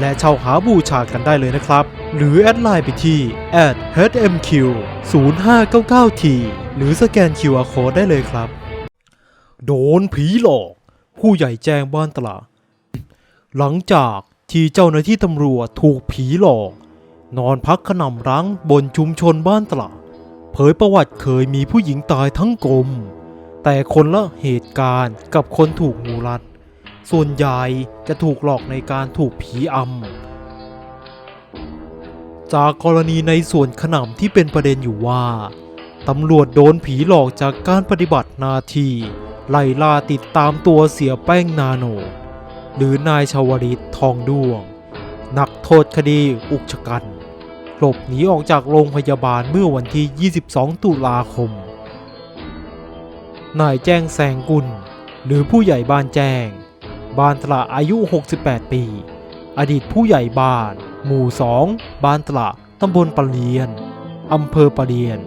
และเช่าหาบูชากันได้เลยนะครับ หรือแอดไลน์ไปที่ @hmq 0599t หรือสแกน QR Code ได้เลยครับ โดนผีหลอก ผู้ใหญ่แจ้งบ้านตลาดหลังจากที่เจ้าหน้าที่ตำรวจถูกผีหลอก นอนพักขนำรังบนชุมชนบ้านตลาดเผยประวัติเคยมีผู้หญิงตายทั้งกลม แต่คนละเหตุการณ์กับคนถูกงูรัด ส่วนใหญ่จะถูกหลอกในการถูกผีอำ จากกรณีในส่วนขนำที่เป็นประเด็นอยู่ว่าตำรวจโดนผีหลอกจากการปฏิบัติหน้าที่ไล่ล่าติดตามตัวเสียแป้งนาโน หรือนายชาวริตทองด้วง นักโทษคดีอุกชะกัน หลบหนีออกจากโรงพยาบาลเมื่อวันที่ 22 ตุลาคม นายแจ้งแสงกุล หรือผู้ใหญ่บ้านแจ้ง บ้านตละอายุ 68 ปี อดีตผู้ใหญ่บ้าน หมู่ 2บ้านตละตำบลปะเลียน อำเภอปะเลียน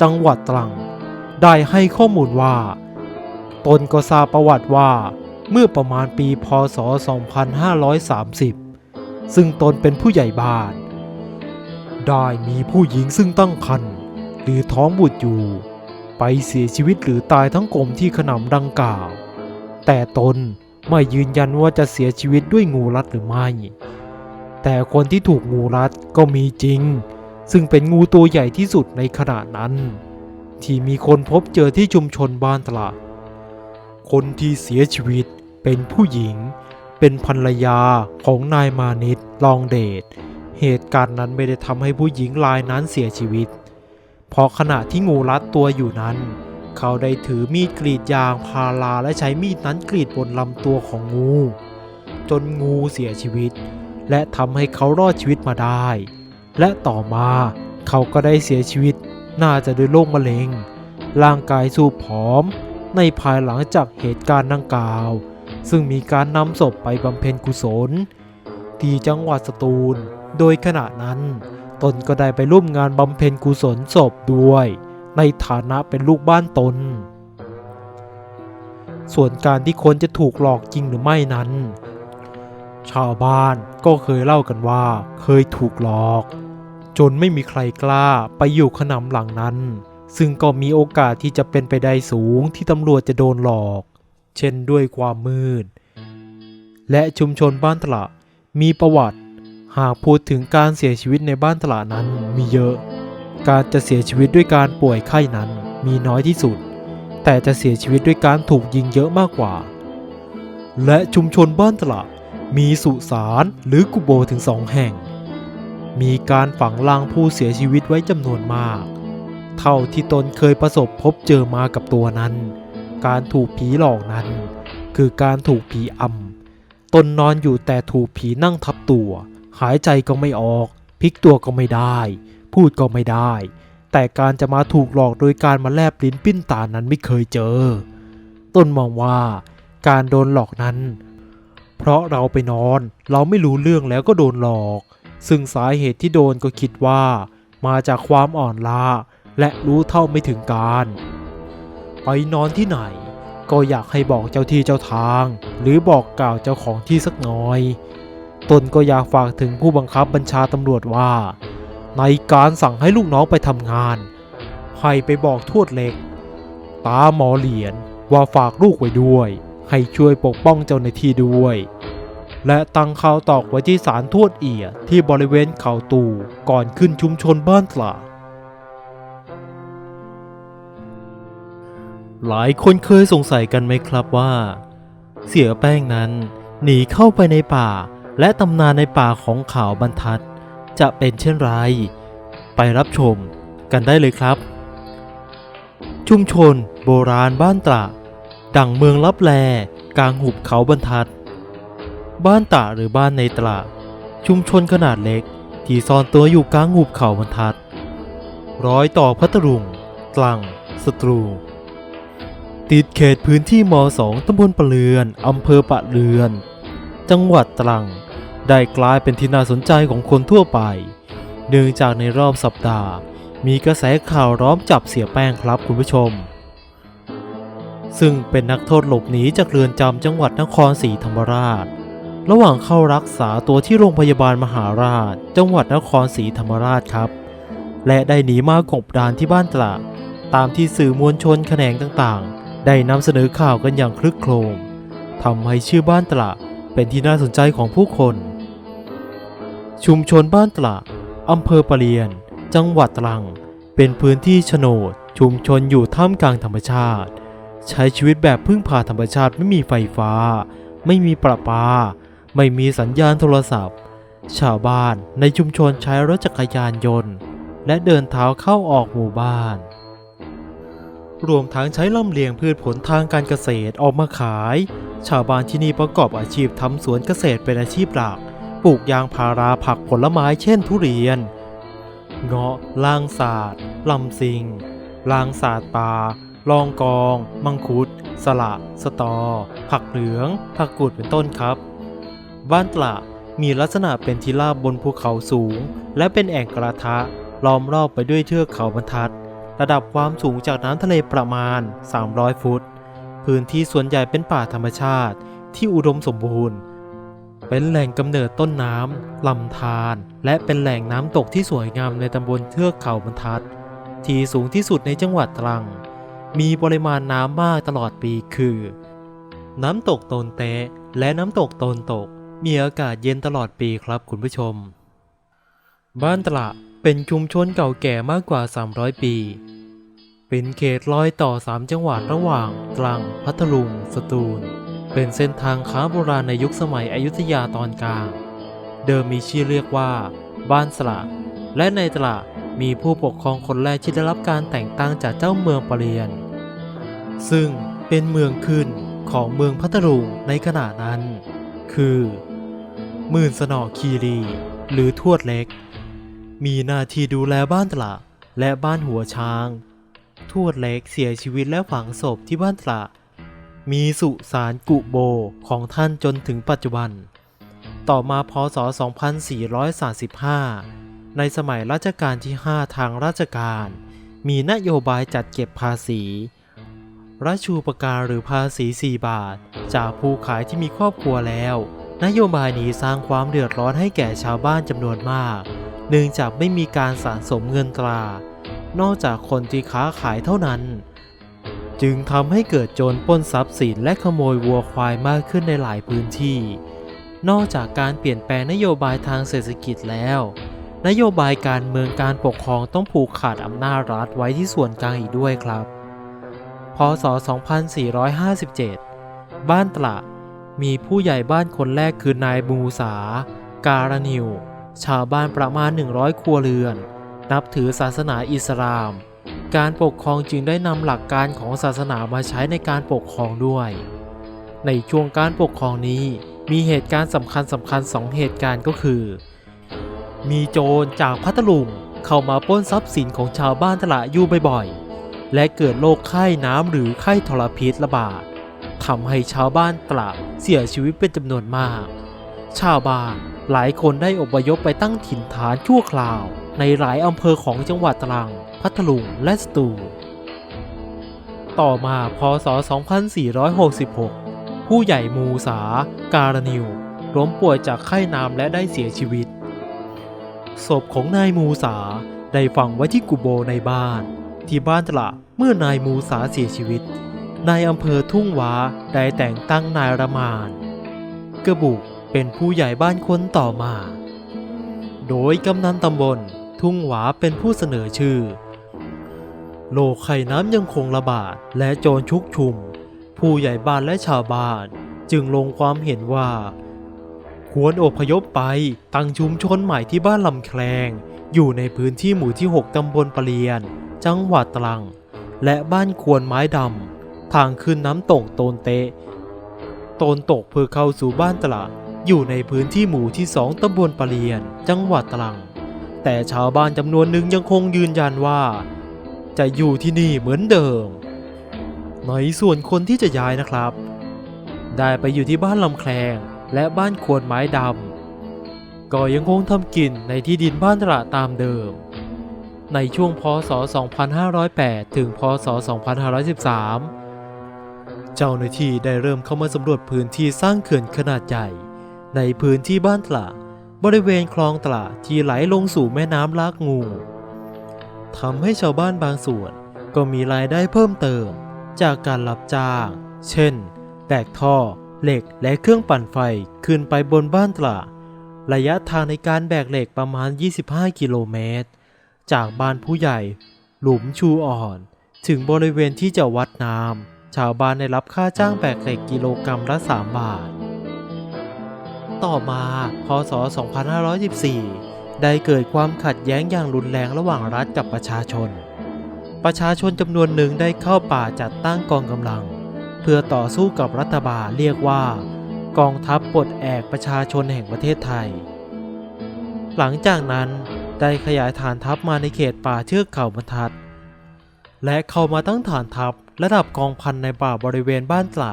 จังหวัดตรัง ได้ให้ข้อมูลว่า ตนก็ทราบประวัติว่า เมื่อประมาณปีพศ 2530 ซึ่งตนเป็นผู้ใหญ่บ้าน ได้มีผู้หญิงซึ่งตั้งครรภ์หรือท้องบุตรอยู่ ไปเสียชีวิตหรือตายทั้งกลมที่ขนำดังกล่าว แต่ตน ไม่ยืนยันว่าจะเสียชีวิตด้วยงูรัดหรือไม่ แต่คนที่ถูกงูรัดก็มีจริง ซึ่งเป็นงูตัวใหญ่ที่สุดในขณะนั้น ที่มีคนพบเจอที่ชุมชนบ้านตลาด คนที่เสียชีวิตเป็นผู้หญิง เป็นภรรยาของนายมานิตลองเดช เหตุการณ์นั้นไม่ได้ทำให้ผู้หญิงรายนั้นเสียชีวิต เพราะขณะที่งูรัดตัวอยู่นั้น เขาได้ถือมีดกรีดยางพาราและใช้มีดนั้นกรีดบนลำตัวของงู จนงูเสียชีวิต และทำให้เขารอดชีวิตมาได้ และต่อมาเขาก็ได้เสียชีวิตน่าจะด้วยโรคมะเร็ง ร่างกายสูบผอม ในภายหลังจากเหตุการณ์ดังกล่าว ซึ่งมีการนำศพไปบำเพ็ญกุศล ที่จังหวัดสตูล โดยขณะนั้นตนก็ได้ไปร่วมงานบำเพ็ญกุศลศพด้วย ในฐานะเป็นลูกบ้านตน ส่วนการที่คนจะถูกหลอกจริงหรือไม่นั้น ชาวบ้านก็เคยเล่ากันว่าเคยถูกหลอก จนไม่มีใครกล้าไปอยู่ขนำหลังนั้น ซึ่งก็มีโอกาสที่จะเป็นไปได้สูงที่ตำรวจจะโดนหลอก เช่นด้วยความมืด และชุมชนบ้านตลาดมีประวัติ หากพูดถึงการเสียชีวิตในบ้านตลาดนั้นมีเยอะ การจะเสียชีวิตด้วยการป่วยไข้นั้นมีน้อยที่สุด แต่จะเสียชีวิตด้วยการถูกยิงเยอะมากกว่า และชุมชนบ้านตลาดมีสุสานหรือกุโบถึงสองแห่ง มีการฝังลางผู้เสียชีวิตไว้จำนวนมาก เท่าที่ตนเคยประสบพบเจอมากับตัวนั้น การถูกผีหลอกนั้น คือการถูกผีอำตนนอนอยู่แต่ถูกผีนั่งทับตัว หายใจก็ไม่ออกพลิกตัวก็ไม่ได้ พูดก็ไม่ได้ แต่การจะมาถูกหลอกโดยการมาแลบลิ้นปิ้นตานั้นไม่เคยเจอ ต้นมองว่าการโดนหลอกนั้น เพราะเราไปนอนเราไม่รู้เรื่องแล้วก็โดนหลอก ซึ่งสาเหตุที่โดนก็คิดว่า มาจากความอ่อนล้าและรู้เท่าไม่ถึงการ ไปนอนที่ไหน ก็อยากให้บอกเจ้าที่เจ้าทาง หรือบอกกล่าวเจ้าของที่สักหน่อยตนก็อยากฝากถึงผู้บังคับบัญชาตำรวจว่า ในการสั่งให้ลูกน้องไปทำงาน ให้ไปบอกทวดเล็ก ตาหมอเหรียญว่าฝากลูกไว้ด้วย ให้ช่วยปกป้องเจ้าหน้าที่ด้วย และตั้งข่าวตอกไว้ที่ศาลทวดเอียที่บริเวณเขาตูก่อนขึ้นชุมชนบ้านตลาหลายคนเคยสงสัยกันไหมครับว่า เสียแป้งนั้นหนีเข้าไปในป่าและตำนานในป่าของขาวบรรทัด จะเป็นเช่นไร ไปรับชมกันได้เลยครับ ชุมชนโบราณบ้านตระ ดังเมืองลับแลกลางหุบเขาบรรทัด บ้านตระหรือบ้านในตระ ชุมชนขนาดเล็ก ที่ซ่อนตัวอยู่กลางหุบเขาบรรทัด ร้อยต่อพัทลุงตรังสตรู ติดเขตพื้นที่ม 2 ตำบลปะเลือนอำเภอปะเลือน จังหวัดตรัง ได้กลายเป็นที่น่าสนใจของคนทั่วไป เนื่องจากในรอบสัปดาห์ มีกระแสข่าวร้อมจับเสียแป้งครับคุณผู้ชม ซึ่งเป็นนักโทษหลบหนีจากเรือนจำจังหวัดนครศรีธรรมราช ระหว่างเข้ารักษาตัวที่โรงพยาบาลมหาราช จังหวัดนครศรีธรรมราชครับ และได้หนีมากบดานที่บ้านตราตามที่สื่อมวลชนแขนงต่างๆ ได้นำเสนอข่าวกันอย่างคลึกโครมทำให้ชื่อบ้านตราเป็นที่น่าสนใจของผู้คน ชุมชนบ้านตราอำเภอปะเรียน จังหวัดตรัง เป็นพื้นที่โฉนด ชุมชนอยู่ท่ามกลางธรรมชาติ ใช้ชีวิตแบบพึ่งพาธรรมชาติไม่มีไฟฟ้า ไม่มีประปา ไม่มีสัญญาณโทรศัพท์ ชาวบ้านในชุมชนใช้รถจักรยานยนต์ และเดินเท้าเข้าออกหมู่บ้าน รวมทั้งใช้ลำเลียงพืชผลทางการเกษตรออกมาขาย ชาวบ้านที่นี่ประกอบอาชีพทำสวนเกษตรเป็นอาชีพหลัก ปลูกยางพาราผักผลไม้เช่นทุเรียน เงาะลางศาสตร์ลำซิง ลางศาสตร์ปลาลองกอง มังคุด สละ สตอ ผักเหลือง ผักกูดเป็นต้นครับ บ้านตละมีลักษณะเป็นที่ราบบนภูเขาสูง และเป็นแอ่งกระทะ ล้อมรอบไปด้วยเทือกเขาบรรทัด ระดับความสูงจากน้ำทะเลประมาณ 300 ฟุต พื้นที่ส่วนใหญ่เป็นป่าธรรมชาติที่อุดมสมบูรณ์ เป็นแหล่งกำเนิดต้นน้ำลำธารและเป็นแหล่งน้ำตกที่สวยงามในตำบลเทือกเขาบรรทัด ที่สูงที่สุดในจังหวัดตรัง มีปริมาณน้ำมากตลอดปีคือ น้ำตกโตนเตะและน้ำตกโตนตก มีอากาศเย็นตลอดปีครับคุณผู้ชม บ้านตละเป็นชุมชนเก่าแก่มากกว่า 300 ปี เป็นเขตรอยต่อ 3 จังหวัดระหว่างตรัง พัทลุง สตูล เป็นเส้นทางค้าโบราณในยุคสมัยอยุธยาตอนกลาง เดิมมีชื่อเรียกว่า บ้านสละ และในตละมีผู้ปกครองคนแรกที่ได้รับการแต่งตั้งจากเจ้าเมืองปะเรียน ซึ่งเป็นเมืองขึ้นของเมืองพัทลุงในขณะนั้น คือหมื่นสนอคีรี หรือทวดเล็ก มีหน้าที่ดูแลบ้านตละและบ้านหัวช้าง ทวดเล็กเสียชีวิตและฝังศพที่บ้านตละ มีสุสานกุโบของท่านจนถึงปัจจุบัน ต่อมาพศ 2435 ในสมัยรัชกาลที่ 5 ทางราชการ มีนโยบายจัดเก็บภาษีรัชูปการหรือภาษี 4 บาท จากผู้ขายที่มีครอบครัวแล้ว นโยบายนี้สร้างความเดือดร้อนให้แก่ชาวบ้านจำนวนมาก เนื่องจากไม่มีการสะสมเงินตรา นอกจากคนที่ค้าขายเท่านั้น จึงทำให้เกิดโจรปล้นทรัพย์สินและขโมยวัวควายมากขึ้นในหลายพื้นที่ นอกจากการเปลี่ยนแปลงนโยบายทางเศรษฐกิจแล้ว นโยบายการเมืองการปกครองต้องผูกขาดอำนาจรัฐไว้ที่ส่วนกลางอีกด้วยครับ พศ 2457 บ้านตละมีผู้ใหญ่บ้านคนแรกคือนายบูสา การนิว ชาวบ้านประมาณ 100 ครัวเรือน นับถือศาสนาอิสลาม การปกครองจึงได้นำหลักการของศาสนามาใช้ในการปกครองด้วย ในช่วงการปกครองนี้มีเหตุการณ์สำคัญสำคัญสองเหตุการณ์ก็คือ มีโจรจากพัทลุงเข้ามาปล้นทรัพย์สินของชาวบ้านตละอยู่บ่อยๆ และเกิดโรคไข้น้ำหรือไข้ทรพิษระบาดทำให้ชาวบ้านตละเสียชีวิตเป็นจำนวนมาก ชาวบ้านหลายคนได้อพยพไปตั้งถิ่นฐานชั่วคราว ในหลายอำเภอของจังหวัดตรัง พัทลุง และสตูลต่อมาพศ 2466 ผู้ใหญ่มูสา การนิวล้มป่วยจากไข้น้ำและได้เสียชีวิต ศพของนายมูสาได้ฝังไว้ที่กุโบในบ้าน ที่บ้านตละเมื่อนายมูสาเสียชีวิต นายอำเภอทุ่งว้าได้แต่งตั้งนายระมาน กระบุกเป็นผู้ใหญ่บ้านคนต่อมา โดยกำนันตำบลทุ่งหวาเป็นผู้เสนอชื่อ โลกไข่น้ำยังคงระบาดและโจรชุกชุม ผู้ใหญ่บ้านและชาวบ้าน จึงลงความเห็นว่า ควรอพยพไปตั้งชุมชนใหม่ที่บ้านลำแคลง อยู่ในพื้นที่หมู่ที่ 6 ตำบลปะเรียน จังหวัดตรัง และบ้านควรไม้ดำ ทางขึ้นน้ำตกโตนเตะโตนตกเพื่อเข้าสู่บ้านตลาดอยู่ในพื้นที่หมู่ที่สองตำบลปะเรียน จังหวัดตรัง แต่ชาวบ้านจำนวนหนึ่งยังคงยืนยันว่า จะอยู่ที่นี่เหมือนเดิม ในส่วนคนที่จะย้ายนะครับ ได้ไปอยู่ที่บ้านลำแคลงและบ้านควนไม้ดำก็ยังคงทำกินในที่ดินบ้านตระตามเดิม ในช่วงพศ 2508 ถึงพศ 2513 เจ้าหน้าที่ได้เริ่มเข้ามาสำรวจพื้นที่สร้างเขื่อนขนาดใหญ่ ในพื้นที่บ้านตระบริเวณคลองตระที่ไหลลงสู่แม่น้ำลากงู ทำให้ชาวบ้านบางส่วน ก็มีรายได้เพิ่มเติม จากการรับจ้าง เช่น แบกท่อ เหล็กและเครื่องปั่นไฟขึ้นไปบนบ้านตระระยะทางในการแบกเหล็กประมาณ 25 กิโลเมตร จากบ้านผู้ใหญ่ หลุมชูอ่อน ถึงบริเวณที่จะวัดน้ำชาวบ้านได้รับค่าจ้างแบกเหล็กกิโลกรรัมละ 3 บาท ต่อมา พศ 2514 ได้เกิดความขัดแย้งอย่างรุนแรงระหว่างรัฐกับประชาชน ประชาชนจำนวนหนึ่งได้เข้าป่าจัดตั้งกองกำลัง เพื่อต่อสู้กับรัฐบาลเรียกว่า กองทัพปลดแอกประชาชนแห่งประเทศไทย หลังจากนั้นได้ขยายฐานทัพมาในเขตป่าเชือกเขาบรรทัด และเข้ามาตั้งฐานทัพระดับกองพันในป่าบริเวณบ้านตระ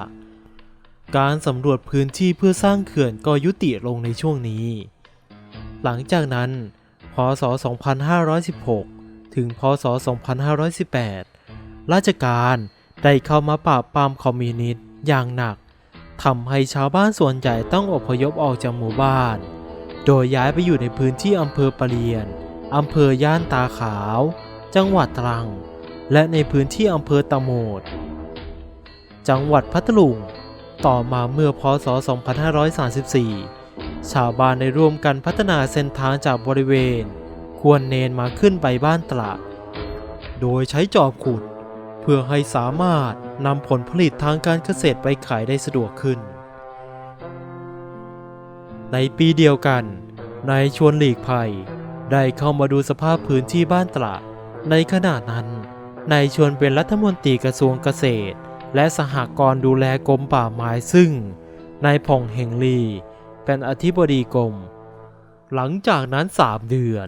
การสำรวจพื้นที่เพื่อสร้างเขื่อนก็ยุติลงในช่วงนี้ หลังจากนั้น พศ 2516 ถึง พศ 2518 ราชการได้เข้ามาปราบปรามคอมมิวนิสต์อย่างหนักทำให้ชาวบ้านส่วนใหญ่ต้องอพยพออกจากหมู่บ้าน โดยย้ายไปอยู่ในพื้นที่อำเภอปะเรียนอำเภอย่านตาขาว จังหวัดตรัง และในพื้นที่อำเภอตะโมด จังหวัดพัทลุง ต่อมาเมื่อพศ 2534 ชาวบ้านได้ร่วมกันพัฒนาเส้นทางจากบริเวณ ควรเนนมาขึ้นไปบ้านตระโดยใช้จอบขุด เพื่อให้สามารถนำผลผลิตทางการเกษตรไปขายได้สะดวกขึ้น ในปีเดียวกันนายชวนหลีกภัย ได้เข้ามาดูสภาพพื้นที่บ้านตระในขณะนั้นนายชวนเป็นรัฐมนตรีกระทรวงเกษตร และสหกรณ์ดูแลกรมป่าไม้ซึ่งนายผ่องเฮงลี เป็นอธิบดีกรม หลังจากนั้นสามเดือน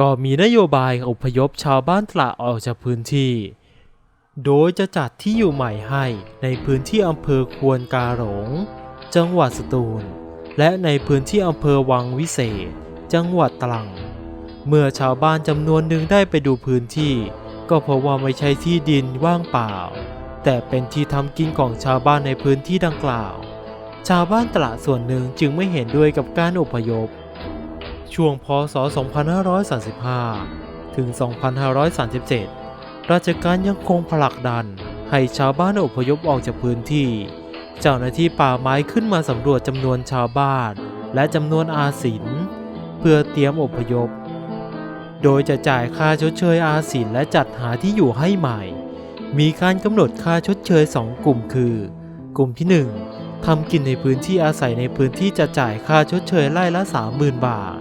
ก็มีนโยบายอพยพชาวบ้านตระออกจากพื้นที่ โดยจะจัดที่อยู่ใหม่ให้ในพื้นที่อำเภอควนกาหลง จังหวัดสตูล และในพื้นที่อำเภอวังวิเศษ จังหวัดตรัง เมื่อชาวบ้านจำนวนหนึ่งได้ไปดูพื้นที่ ก็พบว่าไม่ใช่ที่ดินว่างเปล่า แต่เป็นที่ทำกินของชาวบ้านในพื้นที่ดังกล่าว ชาวบ้านตระส่วนหนึ่งจึงไม่เห็นด้วยกับการอพยพ ช่วงพศ 2535 ถึง 2537 ราชการยังคงผลักดันให้ชาวบ้านอพยพออกจากพื้นที่ เจ้าหน้าที่ป่าไม้ขึ้นมาสำรวจจำนวนชาวบ้าน และจำนวนอาสินเพื่อเตรียมอพยพ โดยจะจ่ายค่าชดเชยอาสินและจัดหาที่อยู่ให้ใหม่ มีการกำหนดค่าชดเชย 2 กลุ่มคือ กลุ่มที่ 1 ทำกินในพื้นที่อาศัยในพื้นที่จะจ่ายค่าชดเชยไร่ละ 30,000 บาท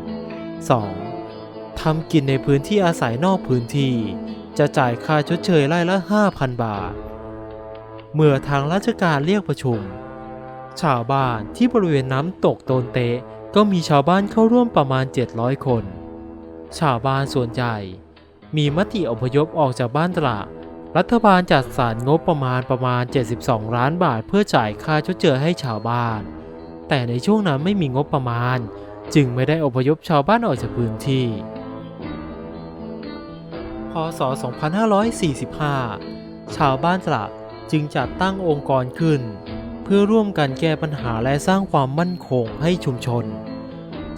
2. ทำกินในพื้นที่อาศัยนอกพื้นที่ จะจ่ายค่าชดเชยไร่ละ 5,000 บาท เมื่อทางราชการเรียกประชุม ชาวบ้านที่บริเวณน้ำตกโตนเตะก็มีชาวบ้านเข้าร่วมประมาณ 700 คน ชาวบ้านส่วนใหญ่ มีมติอพยพออกจากบ้านตระ รัฐบาลจัดสรรงบประมาณประมาณ 72 ล้านบาท เพื่อจ่ายค่าชดเชยให้ชาวบ้าน แต่ในช่วงนั้นไม่มีงบประมาณ จึงไม่ได้อพยพชาวบ้านออกจากพื้นที่ พศ 2545 ชาวบ้านตระจึงจัดตั้งองค์กรขึ้น เพื่อร่วมกันแก้ปัญหาและสร้างความมั่นคงให้ชุมชน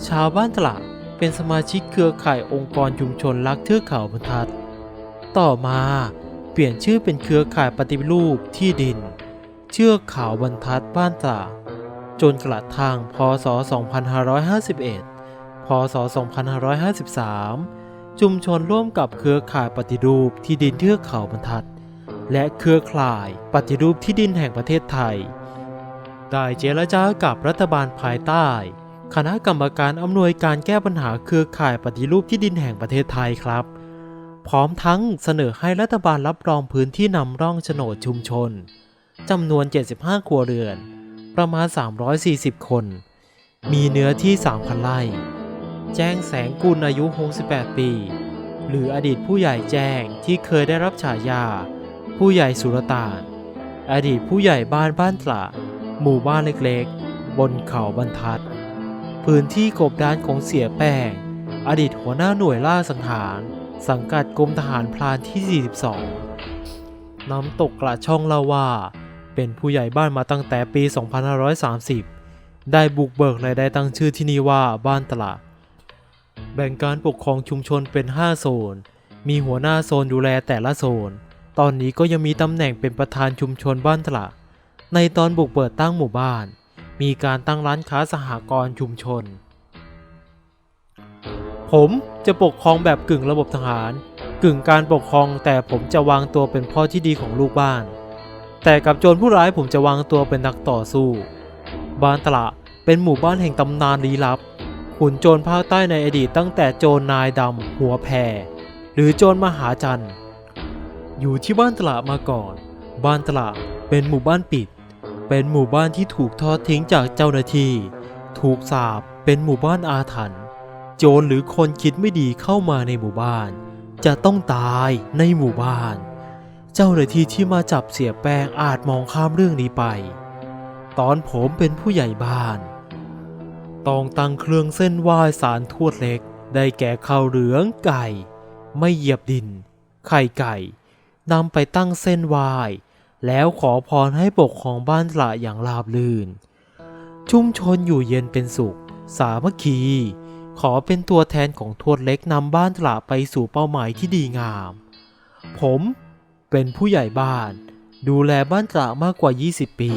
ชาวบ้านตระเป็นสมาชิกเครือข่ายองค์กรชุมชนรักเทือกเขาบรรทัด ต่อมา เปลี่ยนชื่อเป็นเครือข่ายปฏิรูปที่ดิน เชือกเขาบรรทัดบ้านตาจนกระทั่งพศ 2551 พศ 2553 ชุมชนร่วมกับเครือข่ายปฏิรูปที่ดินเทือกเขาบรรทัด และเครือข่ายปฏิรูปที่ดินแห่งประเทศไทย ได้เจรจากับรัฐบาลภายใต้ คณะกรรมการอำนวยการแก้ปัญหาเครือข่ายปฏิรูปที่ดินแห่งประเทศไทยครับ พร้อมทั้งเสนอให้รัฐบาลรับรองพื้นที่นำร่องโฉนดชุมชนจำนวน 75 ครัวเรือน ประมาณ 340 คน มีเนื้อที่ 3,000 ไร่ แจ้งแสงกุลอายุ 68 ปี หรืออดีตผู้ใหญ่แจ้งที่เคยได้รับฉายา ผู้ใหญ่สุรตาน อดีตผู้ใหญ่บ้านบ้านตระหมู่บ้านเล็กๆ บนเขาบรรทัด พื้นที่กบดานของเสียแป้ง อดีตหัวหน้าหน่วยล่าสังหาร สังกัดกรมทหารพรานที่ 42 น้ำตกกระช่องเล่าว่า เป็นผู้ใหญ่บ้านมาตั้งแต่ปี 2530 ได้บุกเบิกและได้ตั้งชื่อที่นี่ว่าบ้านตลาด แบ่งการปกครองชุมชนเป็น 5 โซน มีหัวหน้าโซนดูแลแต่ละโซน ตอนนี้ก็ยังมีตำแหน่งเป็นประธานชุมชนบ้านตลาด ในตอนบุกเปิดตั้งหมู่บ้าน มีการตั้งร้านค้าสหกรณ์ชุมชน ผมจะปกครองแบบกึ่งระบบทหาร กึ่งการปกครองแต่ผมจะวางตัวเป็นพ่อที่ดีของลูกบ้าน แต่กับโจรผู้ร้ายผมจะวางตัวเป็นนักต่อสู้บ้านตละเป็นหมู่บ้านแห่งตำนานลี้ลับขุนโจรภาคใต้ในอดีตตั้งแต่โจรนายดำหัวแพรหรือโจรมหาจันอยู่ที่บ้านตละมาก่อน บ้านตละเป็นหมู่บ้านปิด เป็นหมู่บ้านที่ถูกทอดทิ้งจากเจ้าหน้าที่ ถูกสาปเป็นหมู่บ้านอาถรรพ์ โจรหรือคนคิดไม่ดีเข้ามาในหมู่บ้าน จะต้องตายในหมู่บ้าน เจ้าหน้าที่ที่มาจับเสียแป้งอาจมองข้ามเรื่องนี้ไป ตอนผมเป็นผู้ใหญ่บ้าน ต้องตั้งเครื่องเส้นไหว้สารทวดเล็ก ได้แก่ข้าวเหลืองไก่ ไม่เหยียบดิน ไข่ไก่นำไปตั้งเส้นไหว้แล้วขอพรให้ปกครองบ้านละอย่างราบรื่น ชุมชนอยู่เย็นเป็นสุข สามัคคี ขอเป็นตัวแทนของทวดเล็กนำบ้านตละไปสู่เป้าหมายที่ดีงาม ผมเป็นผู้ใหญ่บ้าน ดูแลบ้านตระมากกว่า 20 ปี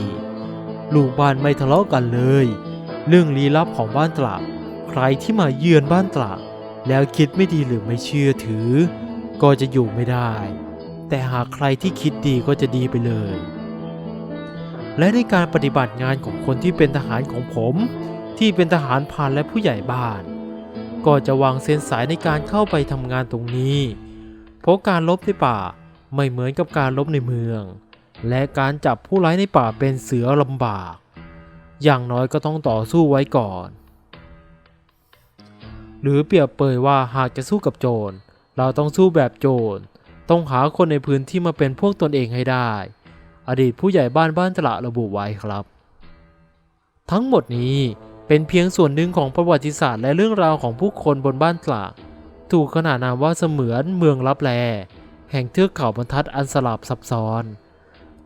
ลูกบ้านไม่ทะเลาะกันเลย เรื่องลี้ลับของบ้านตระใครที่มาเยือนบ้านตระแล้วคิดไม่ดีหรือไม่เชื่อถือ ก็จะอยู่ไม่ได้ แต่หากใครที่คิดดีก็จะดีไปเลย และในการปฏิบัติงานของคนที่เป็นทหารของผม ที่เป็นทหารพรานและผู้ใหญ่บ้าน ก็จะวางเส้นสายในการเข้าไปทำงานตรงนี้ เพราะการลบในป่าไม่เหมือนกับการลบในเมือง และการจับผู้ร้ายในป่าเป็นเสือลำบาก อย่างน้อยก็ต้องต่อสู้ไว้ก่อน หรือเปรียบเปยว่าหากจะสู้กับโจร เราต้องสู้แบบโจร ต้องหาคนในพื้นที่มาเป็นพวกตนเองให้ได้ อดีตผู้ใหญ่บ้านบ้านตละระบุไว้ครับ ทั้งหมดนี้ เป็นเพียงส่วนหนึ่งของประวัติศาสตร์และเรื่องราวของผู้คนบนบ้านตละถูกขนานนามว่าเสมือนเมืองลับแล แห่งเทือกเขาบรรทัดอันสลับซับซ้อน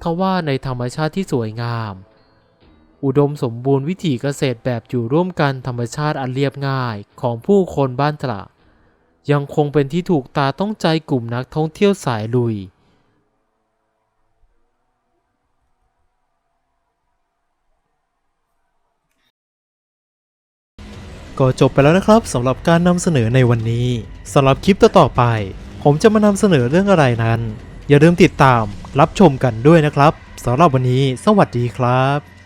ทว่าในธรรมชาติที่สวยงาม อุดมสมบูรณ์วิถีเกษตรแบบอยู่ร่วมกันธรรมชาติอันเรียบง่ายของผู้คนบ้านตระยังคงเป็นที่ถูกตาต้องใจกลุ่มนักท่องเที่ยวสายลุย ก็จบไปแล้วนะครับสำหรับการนำเสนอในวันนี้สำหรับคลิปต่อๆไป ผมจะมานำเสนอเรื่องอะไรนั้น อย่าลืมติดตามรับชมกันด้วยนะครับสำหรับวันนี้ สวัสดีครับ